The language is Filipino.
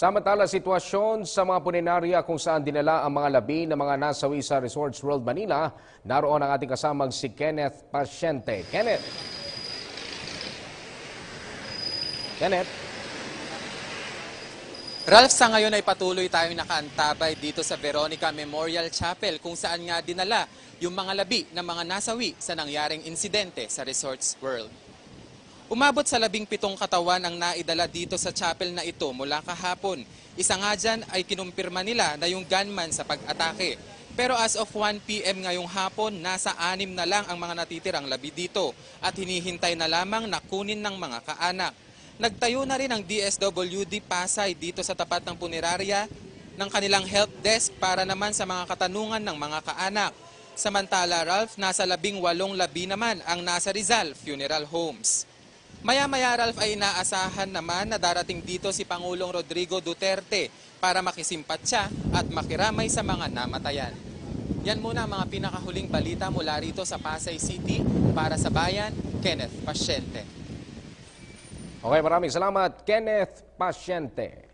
Samantala, sitwasyon sa mga puninarya kung saan dinala ang mga labi ng mga nasawi sa Resorts World Manila, naroon ang ating kasamang si Kenneth Pasyente. Kenneth? Kenneth? Ralph, sa ngayon ay patuloy tayong nakaantabay dito sa Veronica Memorial Chapel kung saan nga dinala yung mga labi ng mga nasawi sa nangyaring insidente sa Resorts World. Umabot sa labing pitong katawan ang naidala dito sa chapel na ito mula kahapon. Isa nga dyan ay kinumpirma nila na yung gunman sa pag-atake. Pero as of 1 p.m. ngayong hapon, nasa anim na lang ang mga natitirang labi dito at hinihintay na lamang na kunin ng mga kaanak. Nagtayo na rin ang DSWD Pasay dito sa tapat ng punerarya ng kanilang help desk para naman sa mga katanungan ng mga kaanak. Samantala, Ralph, nasa labing walong labi naman ang nasa Rizal Funeral Homes. Maya-maya, Ralph, ay inaasahan naman na darating dito si Pangulong Rodrigo Duterte para makisimpatsa at makiramay sa mga namatayan. Yan muna ang mga pinakahuling balita mula rito sa Pasay City para sa Bayan, Kenneth Pasyente. Okay, maraming salamat, Kenneth Pasyente.